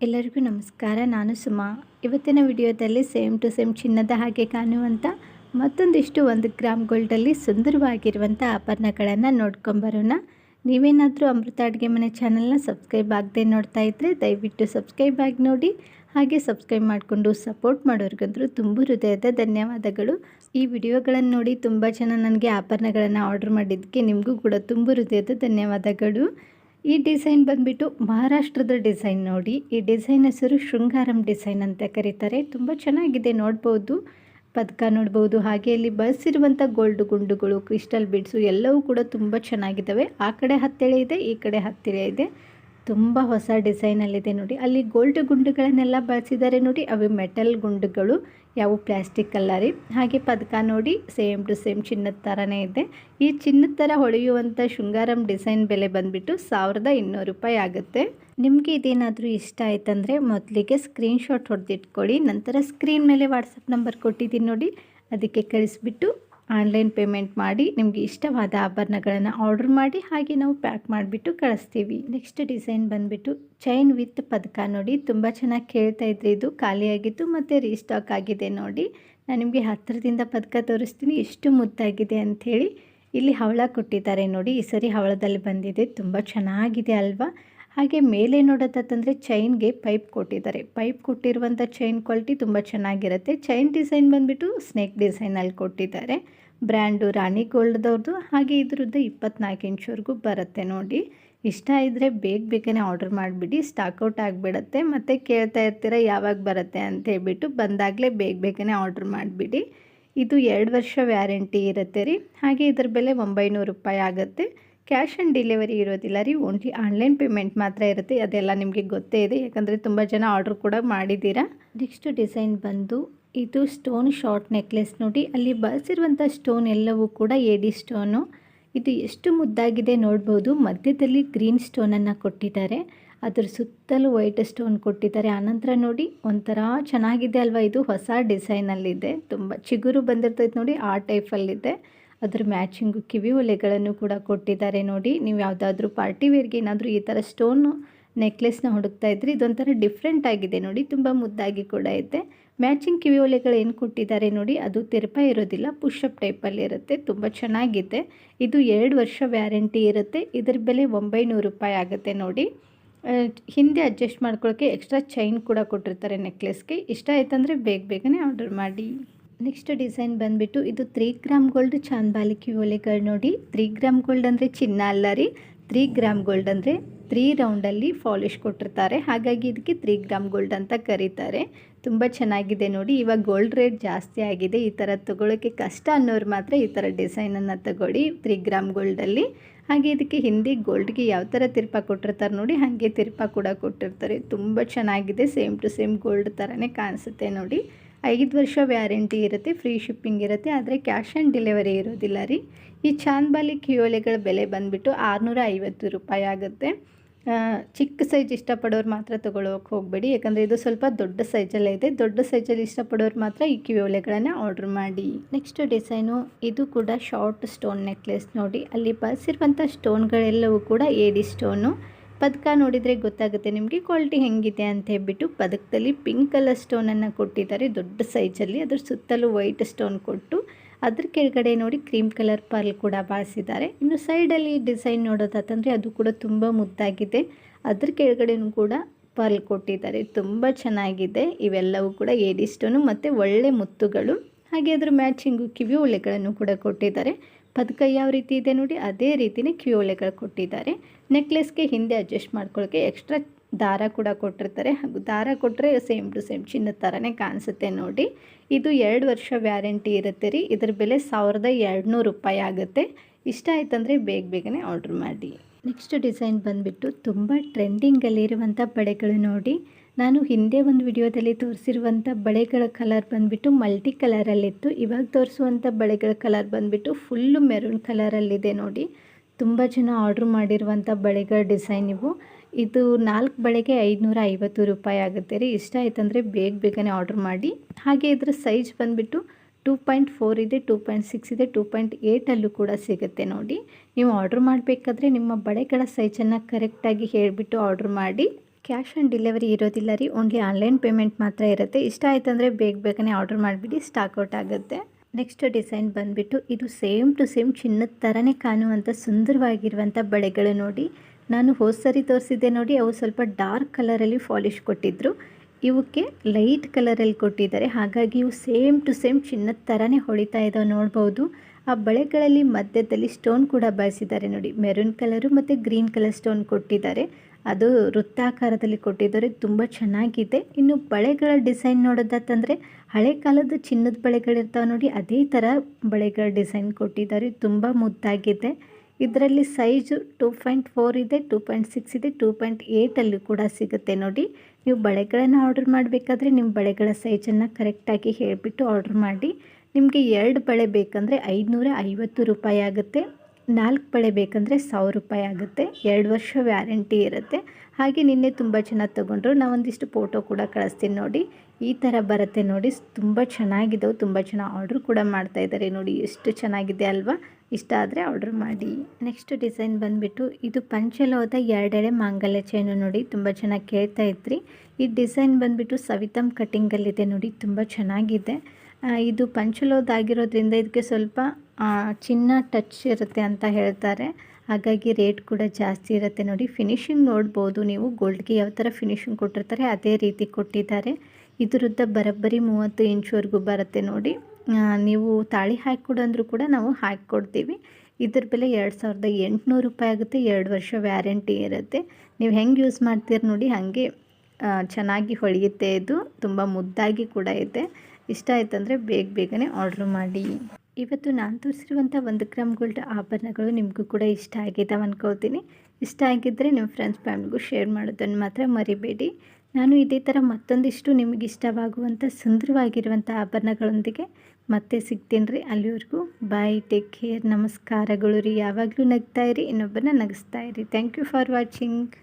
ಎಲ್ಲರಿಗೂ ನಮಸ್ಕಾರ, ನಾನು ಸುಮಾ. ಇವತ್ತಿನ ವಿಡಿಯೋದಲ್ಲಿ ಸೇಮ್ ಟು ಸೇಮ್ ಚಿನ್ನದ ಹಾಗೆ ಕಾಣುವಂಥ ಮತ್ತೊಂದಿಷ್ಟು ಒಂದು ಗ್ರಾಮ್ ಗೋಲ್ಡಲ್ಲಿ ಸುಂದರವಾಗಿರುವಂಥ ಆಭರಣಗಳನ್ನು ನೋಡ್ಕೊಂಬರೋಣ ನೀವೇನಾದರೂ ಅಮೃತ ಅಡುಗೆ ಮನೆ ಚಾನಲ್ನ ಸಬ್ಸ್ಕ್ರೈಬ್ ಆಗದೆ ನೋಡ್ತಾ ಇದ್ದರೆ ದಯವಿಟ್ಟು ಸಬ್ಸ್ಕ್ರೈಬ್ ಆಗಿ ನೋಡಿ. ಹಾಗೆ ಸಬ್ಸ್ಕ್ರೈಬ್ ಮಾಡಿಕೊಂಡು ಸಪೋರ್ಟ್ ಮಾಡೋರಿಗಂತೂ ತುಂಬ ಹೃದಯದ ಧನ್ಯವಾದಗಳು. ಈ ವಿಡಿಯೋಗಳನ್ನು ನೋಡಿ ತುಂಬ ಜನ ನನಗೆ ಆಭರಣಗಳನ್ನು ಆರ್ಡರ್ ಮಾಡಿದ್ದಕ್ಕೆ ನಿಮಗೂ ಕೂಡ ತುಂಬ ಹೃದಯದ ಧನ್ಯವಾದಗಳು. ಈ ಡಿಸೈನ್ ಬಂದುಬಿಟ್ಟು ಮಹಾರಾಷ್ಟ್ರದ ಡಿಸೈನ್ ನೋಡಿ. ಈ ಡಿಸೈನ್ ಹೆಸರು ಶೃಂಗಾರಂ ಡಿಸೈನ್ ಅಂತ ಕರೀತಾರೆ. ತುಂಬ ಚೆನ್ನಾಗಿದೆ, ನೋಡ್ಬೋದು. ಪದಕ ನೋಡ್ಬೋದು. ಹಾಗೆ ಇಲ್ಲಿ ಬಳಸಿರುವಂಥ ಗೋಲ್ಡ್ ಗುಂಡುಗಳು, ಕ್ರಿಸ್ಟಲ್ ಬಿಡ್ಸು ಎಲ್ಲವೂ ಕೂಡ ತುಂಬ ಚೆನ್ನಾಗಿದ್ದಾವೆ. ಆ ಕಡೆ ಹತ್ತೆಳೆ ಇದೆ, ಈ ಕಡೆ ಹತ್ತಿಳೆ ಇದೆ. ತುಂಬ ಹೊಸ ಡಿಸೈನಲ್ಲಿದೆ ನೋಡಿ. ಅಲ್ಲಿ ಗೋಲ್ಡ್ ಗುಂಡುಗಳನ್ನೆಲ್ಲ ಬಳಸಿದ್ದಾರೆ ನೋಡಿ. ಅವು ಮೆಟಲ್ ಗುಂಡುಗಳು, ಯಾವ ಪ್ಲಾಸ್ಟಿಕ್ ಅಲ್ಲ ಹಾಗೆ ಪದಕ ನೋಡಿ, ಸೇಮ್ ಟು ಸೇಮ್ ಚಿನ್ನದ ಥರನೇ ಇದೆ. ಈ ಚಿನ್ನದ ಥರ ಹೊಳೆಯುವಂಥ ಶೃಂಗಾರಂ ಡಿಸೈನ್ ಬೆಲೆ ಬಂದುಬಿಟ್ಟು ಸಾವಿರದ ಇನ್ನೂರು ರೂಪಾಯಿ ಆಗುತ್ತೆ. ನಿಮಗೆ ಇದೇನಾದರೂ ಇಷ್ಟ ಆಯ್ತಂದರೆ ಮೊದಲಿಗೆ ಸ್ಕ್ರೀನ್ಶಾಟ್ ಹೊಡೆದಿಟ್ಕೊಳ್ಳಿ. ನಂತರ ಸ್ಕ್ರೀನ್ ಮೇಲೆ ವಾಟ್ಸಪ್ ನಂಬರ್ ಕೊಟ್ಟಿದ್ದೀನಿ ನೋಡಿ. ಅದಕ್ಕೆ ಕಳಿಸ್ಬಿಟ್ಟು ಆನ್ಲೈನ್ ಪೇಮೆಂಟ್ ಮಾಡಿ ನಿಮಗೆ ಇಷ್ಟವಾದ ಆಭರಣಗಳನ್ನು ಆರ್ಡರ್ ಮಾಡಿ ಹಾಗೆ ನಾವು ಪ್ಯಾಕ್ ಮಾಡಿಬಿಟ್ಟು ಕಳಿಸ್ತೀವಿ. ನೆಕ್ಸ್ಟ್ ಡಿಸೈನ್ ಬಂದುಬಿಟ್ಟು ಚೈನ್ ವಿತ್ ಪದಕ ನೋಡಿ ತುಂಬ ಚೆನ್ನಾಗಿ ಕೇಳ್ತಾ ಇದ್ರಿ. ಇದು ಖಾಲಿಯಾಗಿತ್ತು ಮತ್ತು ರೀಸ್ಟಾಕ್ ಆಗಿದೆ ನೋಡಿ. ನಾನು ನಿಮಗೆ ಹತ್ತಿರದಿಂದ ಪದಕ ತೋರಿಸ್ತೀನಿ. ಎಷ್ಟು ಮುದ್ದಾಗಿದೆ ಅಂಥೇಳಿ ಇಲ್ಲಿ ಹವಳ ಕೊಟ್ಟಿದ್ದಾರೆ ನೋಡಿ. ಈ ಸರಿ ಹವಳದಲ್ಲಿ ಬಂದಿದೆ. ತುಂಬ ಚೆನ್ನಾಗಿದೆ ಅಲ್ವಾ? ಹಾಗೆ ಮೇಲೆ ನೋಡೋದಂತಂದರೆ ಚೈನ್ಗೆ ಪೈಪ್ ಕೊಟ್ಟಿದ್ದಾರೆ. ಪೈಪ್ ಕೊಟ್ಟಿರುವಂಥ ಚೈನ್ ಕ್ವಾಲಿಟಿ ತುಂಬ ಚೆನ್ನಾಗಿರುತ್ತೆ. ಚೈನ್ ಡಿಸೈನ್ ಬಂದುಬಿಟ್ಟು ಸ್ನೇಕ್ ಡಿಸೈನಲ್ಲಿ ಕೊಟ್ಟಿದ್ದಾರೆ. ಬ್ರ್ಯಾಂಡು ರಾಣಿ ಗೋಲ್ಡ್ದವ್ರದ್ದು ಹಾಗೆ ಇದ್ರದ್ದು ಇಪ್ಪತ್ನಾಲ್ಕು ಇಂಚ್ವರೆಗೂ ಬರುತ್ತೆ ನೋಡಿ. ಇಷ್ಟ ಇದ್ದರೆ ಬೇಗ ಬೇಗನೆ ಆರ್ಡರ್ ಮಾಡಿಬಿಡಿ. ಸ್ಟಾಕ್ಔಟ್ ಆಗಿಬಿಡತ್ತೆ. ಮತ್ತು ಕೇಳ್ತಾ ಇರ್ತೀರ ಯಾವಾಗ ಬರುತ್ತೆ ಅಂತ ಹೇಳ್ಬಿಟ್ಟು ಬಂದಾಗಲೇ ಬೇಗ ಬೇಗನೆ ಆರ್ಡ್ರ್ ಮಾಡಿಬಿಡಿ. ಇದು ಎರಡು ವರ್ಷ ವ್ಯಾರಂಟಿ ಇರುತ್ತೆ ರೀ. ಹಾಗೆ ಇದ್ರ ಬೆಲೆ ಒಂಬೈನೂರು ರೂಪಾಯಿ ಆಗುತ್ತೆ. ಕ್ಯಾಶ್ ಆನ್ ಡೆಲಿವರಿ ಇರೋದಿಲ್ಲ ರೀ, ಓನ್ಲಿ ಆನ್ಲೈನ್ ಪೇಮೆಂಟ್ ಮಾತ್ರ ಇರುತ್ತೆ, ಅದೆಲ್ಲ ನಿಮಗೆ ಗೊತ್ತೇ ಇದೆ, ಯಾಕಂದರೆ ತುಂಬ ಜನ ಆರ್ಡ್ರ್ ಕೂಡ ಮಾಡಿದ್ದೀರಾ? ನೆಕ್ಸ್ಟ್ ಡಿಸೈನ್ ಬಂದು, ಇದು ಸ್ಟೋನ್ ಶಾರ್ಟ್ ನೆಕ್ಲೆಸ್ ನೋಡಿ, ಅಲ್ಲಿ ಬಳಸಿರುವಂಥ ಸ್ಟೋನ್ ಎಲ್ಲವೂ ಕೂಡ ಎಡಿ ಸ್ಟೋನು. ಇದು ಎಷ್ಟು ಮುದ್ದಾಗಿದೆ ನೋಡ್ಬೋದು, ಮಧ್ಯದಲ್ಲಿ ಗ್ರೀನ್ ಸ್ಟೋನನ್ನು ಕೊಟ್ಟಿದ್ದಾರೆ, ಅದ್ರ ಸುತ್ತಲೂ ವೈಟ್ ಸ್ಟೋನ್ ಕೊಟ್ಟಿದ್ದಾರೆ ಆನಂತರ ನೋಡಿ, ಒಂಥರ ಚೆನ್ನಾಗಿದೆ ಅಲ್ವಾ, ಇದು ಹೊಸ ಡಿಸೈನಲ್ಲಿದೆ, ತುಂಬ ಚಿಗುರು ಬಂದಿರ್ತೈತೆ ನೋಡಿ, ಆ ಟೈಪಲ್ಲಿದೆ. ಅದ್ರ ಮ್ಯಾಚಿಂಗು ಕಿವಿ ಒಲೆಗಳನ್ನು ಕೂಡ ಕೊಟ್ಟಿದ್ದಾರೆ ನೋಡಿ. ನೀವು ಯಾವುದಾದ್ರೂ ಪಾರ್ಟಿ ವೇರ್ಗೆ ಏನಾದರೂ ಈ ಥರ ಸ್ಟೋನು ನೆಕ್ಲೆಸ್ನ ಹುಡುಕ್ತಾ ಇದ್ರಿ, ಇದೊಂಥರ ಡಿಫ್ರೆಂಟ್ ಆಗಿದೆ ನೋಡಿ, ತುಂಬ ಮುದ್ದಾಗಿ ಕೂಡ ಇದೆ ಮ್ಯಾಚಿಂಗ್ ಕಿವಿ ಒಲೆಗಳು ಏನು ಕೊಟ್ಟಿದ್ದಾರೆ ನೋಡಿ, ಅದು ತಿರುಪ ಇರೋದಿಲ್ಲ ಪುಷಪ್ ಟೈಪಲ್ಲಿ ಇರುತ್ತೆ, ತುಂಬ ಚೆನ್ನಾಗಿದೆ. ಇದು ಎರಡು ವರ್ಷ ವ್ಯಾರಂಟಿ ಇರುತ್ತೆ, ಇದರ ಬೆಲೆ ಒಂಬೈನೂರು ರೂಪಾಯಿ ಆಗುತ್ತೆ ನೋಡಿ. ಹಿಂದೆ ಅಡ್ಜಸ್ಟ್ ಮಾಡ್ಕೊಳ್ಳೋಕ್ಕೆ ಎಕ್ಸ್ಟ್ರಾ ಚೈನ್ ಕೂಡ ಕೊಟ್ಟಿರ್ತಾರೆ ನೆಕ್ಲೆಸ್ಗೆ, ಇಷ್ಟ ಆಯ್ತಂದರೆ ಬೇಗ ಬೇಗನೆ ಆರ್ಡರ್ ಮಾಡಿ. ನೆಕ್ಸ್ಟ್ ಡಿಸೈನ್ ಬಂದುಬಿಟ್ಟು ಇದು ತ್ರೀ ಗ್ರಾಮ್ ಗೋಲ್ಡ್ ಚಾಂದ್ಬಾಲಿಕಿ ಒಲೆಗಳು ನೋಡಿ. ತ್ರೀ ಗ್ರಾಮ್ ಗೋಲ್ಡ್ ಅಂದರೆ ಚಿನ್ನ ಅಲ್ಲ ರೀ. ತ್ರೀ ಗ್ರಾಮ್ ಗೋಲ್ಡ್ ಅಂದರೆ ತ್ರೀ ರೌಂಡಲ್ಲಿ ಫಾಲಿಶ್ ಕೊಟ್ಟಿರ್ತಾರೆ. ಹಾಗಾಗಿ ಇದಕ್ಕೆ ತ್ರೀ ಗ್ರಾಮ್ ಗೋಲ್ಡ್ ಅಂತ ಕರೀತಾರೆ. ತುಂಬ ಚೆನ್ನಾಗಿದೆ ನೋಡಿ. ಇವಾಗ ಗೋಲ್ಡ್ ರೇಟ್ ಜಾಸ್ತಿ ಆಗಿದೆ. ಈ ಥರ ತೊಗೊಳೋಕ್ಕೆ ಕಷ್ಟ ಅನ್ನೋರು ಮಾತ್ರ ಈ ಥರ ಡಿಸೈನನ್ನು ತಗೊಳ್ಳಿ ತ್ರೀ ಗ್ರಾಮ್ ಗೋಲ್ಡಲ್ಲಿ ಹಾಗೆ ಇದಕ್ಕೆ ಹಿಂದಿ ಗೋಲ್ಡ್ಗೆ ಯಾವ ಥರ ತಿರ್ಪ ಕೊಟ್ಟಿರ್ತಾರೆ ನೋಡಿ. ಹಾಗೆ ತಿರ್ಪ ಕೂಡ ಕೊಟ್ಟಿರ್ತಾರೆ. ತುಂಬ ಚೆನ್ನಾಗಿದೆ. ಸೇಮ್ ಟು ಸೇಮ್ ಗೋಲ್ಡ್ ಥರನೇ ಕಾಣಿಸುತ್ತೆ ನೋಡಿ. ಐದು ವರ್ಷ ವ್ಯಾರಂಟಿ ಇರುತ್ತೆ, ಫ್ರೀ ಶಿಪ್ಪಿಂಗ್ ಇರುತ್ತೆ, ಆದರೆ ಕ್ಯಾಶ್ ಆನ್ ಡೆಲಿವರಿ ಇರೋದಿಲ್ಲ ರೀ. ಈ ಚಾಂದ್ಬಾಲಿ ಕಿಯೋಲೆಗಳ ಬೆಲೆ ಬಂದುಬಿಟ್ಟು ಆರುನೂರ ಐವತ್ತು ರೂಪಾಯಿ ಆಗುತ್ತೆ. ಚಿಕ್ಕ ಸೈಜ್ ಇಷ್ಟಪಡೋರು ಮಾತ್ರ ತೊಗೊಳೋಕೆ ಹೋಗಬೇಡಿ, ಯಾಕಂದರೆ ಇದು ಸ್ವಲ್ಪ ದೊಡ್ಡ ಸೈಜಲ್ಲೇ ಇದೆ. ದೊಡ್ಡ ಸೈಜಲ್ಲಿ ಇಷ್ಟಪಡೋರು ಮಾತ್ರ ಈ ಕಿವಿಯೋಲೆಗಳನ್ನು ಆರ್ಡ್ರ್ ಮಾಡಿ. ನೆಕ್ಸ್ಟ್ ಡಿಸೈನು, ಇದು ಕೂಡ ಶಾರ್ಟ್ ಸ್ಟೋನ್ ನೆಕ್ಲೆಸ್ ನೋಡಿ. ಅಲ್ಲಿ ಬಳಸಿರುವಂಥ ಸ್ಟೋನ್ಗಳೆಲ್ಲವೂ ಕೂಡ ಏಡಿ ಸ್ಟೋನು. ಪದಕ ನೋಡಿದರೆ ಗೊತ್ತಾಗುತ್ತೆ ನಿಮಗೆ, ಕ್ವಾಲಿಟಿ ಹೆಂಗಿದೆ ಅಂತ ಹೇಳ್ಬಿಟ್ಟು ಪದಕದಲ್ಲಿ ಪಿಂಕ್ ಕಲರ್ ಸ್ಟೋನನ್ನು ಕೊಟ್ಟಿದ್ದಾರೆ, ದೊಡ್ಡ ಸೈಜಲ್ಲಿ ಅದ್ರ ಸುತ್ತಲೂ ವೈಟ್ ಸ್ಟೋನ್ ಕೊಟ್ಟು ಅದ್ರ ಕೆಳಗಡೆ ನೋಡಿ ಕ್ರೀಮ್ ಕಲರ್ ಪರ್ಲ್ ಕೂಡ ಬಳಸಿದ್ದಾರೆ. ಇನ್ನು ಸೈಡಲ್ಲಿ ಡಿಸೈನ್ ನೋಡೋದಾತಂದರೆ ಅದು ಕೂಡ ತುಂಬ ಮುದ್ದಾಗಿದೆ. ಅದ್ರ ಕೆಳಗಡೆನೂ ಕೂಡ ಪರ್ಲ್ ಕೊಟ್ಟಿದ್ದಾರೆ. ತುಂಬ ಚೆನ್ನಾಗಿದೆ. ಇವೆಲ್ಲವೂ ಕೂಡ ಏಡಿ ಸ್ಟೋನು ಮತ್ತು ಒಳ್ಳೆ ಮುತ್ತುಗಳು. ಹಾಗೆ ಅದ್ರ ಮ್ಯಾಚಿಂಗು ಕಿವಿ ಒಳ್ಳೆಗಳನ್ನು ಕೂಡ ಕೊಟ್ಟಿದ್ದಾರೆ. ಪದಕ ಯಾವ ರೀತಿ ಇದೆ ನೋಡಿ, ಅದೇ ರೀತಿನೇ ಕ್ಯೂಳೆಗಳು ಕೊಟ್ಟಿದ್ದಾರೆ. ನೆಕ್ಲೆಸ್ಗೆ ಹಿಂದೆ ಅಡ್ಜಸ್ಟ್ ಮಾಡ್ಕೊಳ್ಳೋಕ್ಕೆ ಎಕ್ಸ್ಟ್ರಾ ದಾರ ಕೂಡ ಕೊಟ್ಟಿರ್ತಾರೆ. ಹಾಗೂ ದಾರ ಕೊಟ್ಟರೆ ಸೇಮ್ ಟು ಸೇಮ್ ಚಿನ್ನದ ಥರನೇ ಕಾಣಿಸುತ್ತೆ ನೋಡಿ. ಇದು ಎರಡು ವರ್ಷ ವ್ಯಾರಂಟಿ ಇರುತ್ತೆ ರೀ. ಇದ್ರ ಬೆಲೆ ಸಾವಿರದ ಎರಡುನೂರು ರೂಪಾಯಿ ಆಗುತ್ತೆ. ಇಷ್ಟ ಆಯ್ತಂದರೆ ಬೇಗ ಬೇಗನೆ ಆರ್ಡ್ರ್ ಮಾಡಿ. ನೆಕ್ಸ್ಟ್ ಡಿಸೈನ್ ಬಂದುಬಿಟ್ಟು ತುಂಬ ಟ್ರೆಂಡಿಂಗಲ್ಲಿರುವಂಥ ಬಳೆಗಳು ನೋಡಿ. ನಾನು ಹಿಂದೆ ಒಂದು ವಿಡಿಯೋದಲ್ಲಿ ತೋರಿಸಿರುವಂಥ ಬಳೆಗಳ ಕಲರ್ ಬಂದುಬಿಟ್ಟು ಮಲ್ಟಿ ಕಲರಲ್ಲಿತ್ತು. ಇವಾಗ ತೋರಿಸುವಂಥ ಬಳೆಗಳ ಕಲರ್ ಬಂದುಬಿಟ್ಟು ಫುಲ್ಲು ಮೆರೂನ್ ಕಲರಲ್ಲಿದೆ ನೋಡಿ. ತುಂಬ ಜನ ಆರ್ಡ್ರ್ ಮಾಡಿರುವಂಥ ಬಳೆಗಳ ಡಿಸೈನ್ ಇವು. ಇದು ನಾಲ್ಕು ಬಳೆಗೆ ಐದುನೂರ ಐವತ್ತು ರೂಪಾಯಿ ಆಗುತ್ತೆ ರೀ. ಇಷ್ಟ ಆಯ್ತಂದರೆ ಬೇಗ ಬೇಗನೆ ಆರ್ಡ್ರ್ ಮಾಡಿ. ಹಾಗೆ ಇದರ ಸೈಜ್ ಬಂದುಬಿಟ್ಟು ಟೂ ಪಾಯಿಂಟ್ ಫೋರ್ ಇದೆ, ಟೂ ಪಾಯಿಂಟ್ ಸಿಕ್ಸ್ ಇದೆ, ಟೂ ಪಾಯಿಂಟ್ ಏಯ್ಟಲ್ಲೂ ಕೂಡ ಸಿಗುತ್ತೆ ನೋಡಿ. ನೀವು ಆರ್ಡ್ರ್ ಮಾಡಬೇಕಾದ್ರೆ ನಿಮ್ಮ ಬಳೆಗಳ ಸೈಜನ್ನು ಕರೆಕ್ಟಾಗಿ ಹೇಳಿಬಿಟ್ಟು ಆರ್ಡ್ರ್ ಮಾಡಿ. ಕ್ಯಾಶ್ ಆನ್ ಡೆಲಿವರಿ ಇರೋದಿಲ್ಲ ರೀ, ಓನ್ಲಿ ಆನ್ಲೈನ್ ಪೇಮೆಂಟ್ ಮಾತ್ರ ಇರುತ್ತೆ. ಇಷ್ಟ ಆಯ್ತಂದರೆ ಬೇಗ ಬೇಗನೆ ಆರ್ಡರ್ ಮಾಡಿಬಿಡಿ, ಸ್ಟಾಕ್ ಔಟ್ ಆಗುತ್ತೆ. ನೆಕ್ಸ್ಟ್ ಡಿಸೈನ್ ಬಂದುಬಿಟ್ಟು ಇದು ಸೇಮ್ ಟು ಸೇಮ್ ಚಿನ್ನದ ಥರನೇ ಕಾಣುವಂಥ ಸುಂದರವಾಗಿರುವಂಥ ಬಳೆಗಳು ನೋಡಿ. ನಾನು ಹೋದ ಸರಿ ತೋರಿಸಿದ್ದೆ ನೋಡಿ, ಅವು ಸ್ವಲ್ಪ ಡಾರ್ಕ್ ಕಲರಲ್ಲಿ ಫಾಲಿಶ್ ಕೊಟ್ಟಿದ್ದರು ಇವಕ್ಕೆ ಲೈಟ್ ಕಲರಲ್ಲಿ ಕೊಟ್ಟಿದ್ದಾರೆ. ಹಾಗಾಗಿ ಇವು ಸೇಮ್ ಟು ಸೇಮ್ ಚಿನ್ನದ ಥರನೇ ಹೊಳಿತಾ ಇದ್ದಾವೆ ನೋಡ್ಬೋದು. ಆ ಬಳೆಗಳಲ್ಲಿ ಮಧ್ಯದಲ್ಲಿ ಸ್ಟೋನ್ ಕೂಡ ಬಳಸಿದ್ದಾರೆ ನೋಡಿ. ಮೆರೂನ್ ಕಲರು ಮತ್ತು ಗ್ರೀನ್ ಕಲರ್ ಸ್ಟೋನ್ ಕೊಟ್ಟಿದ್ದಾರೆ. ಅದು ವೃತ್ತಾಕಾರದಲ್ಲಿ ಕೊಟ್ಟಿದ್ದಾರೆ. ತುಂಬ ಚೆನ್ನಾಗಿದೆ. ಇನ್ನು ಬಳೆಗಳ ಡಿಸೈನ್ ನೋಡೋದಾತಂದರೆ ಹಳೆ ಕಾಲದ ಚಿನ್ನದ ಬಳೆಗಳಿರ್ತಾವೆ ನೋಡಿ, ಅದೇ ಥರ ಬಳೆಗಳ ಡಿಸೈನ್ ಕೊಟ್ಟಿದ್ದಾರೆ. ತುಂಬ ಮುದ್ದಾಗಿದೆ. ಇದರಲ್ಲಿ ಸೈಜು ಟೂ ಪಾಯಿಂಟ್ ಫೋರ್ ಇದೆ ಟೂ ಪಾಯಿಂಟ್ ಸಿಕ್ಸ್ ಇದೆ ಟೂ ಪಾಯಿಂಟ್ ಏಯ್ಟಲ್ಲೂ ಕೂಡ ಸಿಗುತ್ತೆ ನೋಡಿ. ನೀವು ಬಳೆಗಳನ್ನು ಆರ್ಡರ್ ಮಾಡಬೇಕಾದ್ರೆ ನಿಮ್ಮ ಬಳೆಗಳ ಸೈಜನ್ನು ಕರೆಕ್ಟಾಗಿ ಹೇಳಿಬಿಟ್ಟು ಆರ್ಡ್ರ್ ಮಾಡಿ. ನಿಮಗೆ ಎರಡು ಬಳೆ ಬೇಕಂದರೆ ಐದುನೂರ ಐವತ್ತು ರೂಪಾಯಿ ಆಗುತ್ತೆ. ನಾಲ್ಕು ಬಳೆ ಬೇಕಂದರೆ ಸಾವಿರ ರೂಪಾಯಿ ಆಗುತ್ತೆ. ಎರಡು ವರ್ಷ ವ್ಯಾರಂಟಿ ಇರುತ್ತೆ. ಹಾಗೆ ನಿನ್ನೆ ತುಂಬ ಚೆನ್ನಾಗಿ ತೊಗೊಂಡ್ರು. ನಾವೊಂದಿಷ್ಟು ಫೋಟೋ ಕೂಡ ಕಳಿಸ್ತೀನಿ ನೋಡಿ. ಈ ಥರ ಬರುತ್ತೆ ನೋಡಿ. ತುಂಬ ಚೆನ್ನಾಗಿದ್ದವು ತುಂಬ ಜನ ಆರ್ಡ್ರ್ ಕೂಡ ಮಾಡ್ತಾ ಇದ್ದಾರೆ ನೋಡಿ. ಎಷ್ಟು ಚೆನ್ನಾಗಿದೆ ಅಲ್ವಾ? ಇಷ್ಟ ಆದರೆ ಆರ್ಡ್ರ್ ಮಾಡಿ. ನೆಕ್ಸ್ಟ್ ಡಿಸೈನ್ ಬಂದುಬಿಟ್ಟು ಇದು ಪಂಚಲೋದ ಎರಡೆಳೆ ಮಾಂಗಲ್ಯ ಚೈನು ನೋಡಿ. ತುಂಬ ಚೆನ್ನಾಗಿ ಕೇಳ್ತಾ ಇದ್ರಿ. ಈ ಡಿಸೈನ್ ಬಂದುಬಿಟ್ಟು ಸವಿತಮ್ ಕಟ್ಟಿಂಗಲ್ಲಿದೆ ನೋಡಿ. ತುಂಬ ಚೆನ್ನಾಗಿದೆ. ಇದು ಪಂಚಲೋದ ಆಗಿರೋದ್ರಿಂದ ಇದಕ್ಕೆ ಸ್ವಲ್ಪ ಚಿನ್ನ ಟಚ್ ಇರುತ್ತೆ ಅಂತ ಹೇಳ್ತಾರೆ. ಹಾಗಾಗಿ ರೇಟ್ ಕೂಡ ಜಾಸ್ತಿ ಇರುತ್ತೆ ನೋಡಿ. ಫಿನಿಶಿಂಗ್ ನೋಡ್ಬೋದು ನೀವು. ಗೋಲ್ಡ್ಗೆ ಯಾವ ಥರ ಫಿನಿಶಿಂಗ್ ಕೊಟ್ಟಿರ್ತಾರೆ ಅದೇ ರೀತಿ ಕೊಟ್ಟಿದ್ದಾರೆ. ಇದರದ್ದ ಬರೋಬ್ಬರಿ ಮೂವತ್ತು ಇಂಚುವರೆಗೂ ಬರುತ್ತೆ ನೋಡಿ. ನೀವು ತಾಳಿ ಹಾಕಿಕೊಡಂದ್ರೂ ಕೂಡ ನಾವು ಹಾಕಿ ಕೊಡ್ತೀವಿ ಇದ್ರ ಬೆಲೆ ಎರಡು ಸಾವಿರದ ಎಂಟುನೂರು ರೂಪಾಯಿ ಆಗುತ್ತೆ. ಎರಡು ವರ್ಷ ವ್ಯಾರಂಟಿ ಇರುತ್ತೆ. ನೀವು ಹೆಂಗೆ ಯೂಸ್ ಮಾಡ್ತೀರಿ ನೋಡಿ, ಹಾಗೆ ಚೆನ್ನಾಗಿ ಹೊಳೆಯುತ್ತೆ ಇದು. ತುಂಬ ಮುದ್ದಾಗಿ ಕೂಡ ಇದೆ. ಇಷ್ಟ ಆಯ್ತಂದರೆ ಬೇಗ ಬೇಗನೆ ಆರ್ಡ್ರ್ ಮಾಡಿ. ಇವತ್ತು ನಾನು ತೋರಿಸಿರುವಂಥ ಒಂದು ಗ್ರಾಮ್ ಗೋಲ್ಡ್ ಆಭರಣಗಳು ನಿಮಗೂ ಕೂಡ ಇಷ್ಟ ಆಗಿದ್ದಾವೆ ಅಂದ್ಕೊಳ್ತೀನಿ ಇಷ್ಟ ಆಗಿದ್ದರೆ ನಿಮ್ಮ ಫ್ರೆಂಡ್ಸ್ ಫ್ಯಾಮಿಲಿಗೂ ಶೇರ್ ಮಾಡೋದನ್ನು ಮಾತ್ರ ಮರಿಬೇಡಿ. ನಾನು ಇದೇ ಥರ ಮತ್ತೊಂದಿಷ್ಟು ನಿಮಗೆ ಇಷ್ಟವಾಗುವಂಥ ಸುಂದರವಾಗಿರುವಂಥ ಆಭರಣಗಳೊಂದಿಗೆ ಮತ್ತೆ ಸಿಗ್ತೀನಿ ರೀ ಅಲ್ಲಿವರೆಗೂ. ಬಾಯ್ ಟೇಕ್ ಕೇರ್ ನಮಸ್ಕಾರಗಳು ರೀ. ಯಾವಾಗಲೂ ನಗ್ತಾ ಇರಿ, ಇನ್ನೊಬ್ಬರನ್ನ ನಗಿಸ್ತಾ ಇರಿ. Thank you for watching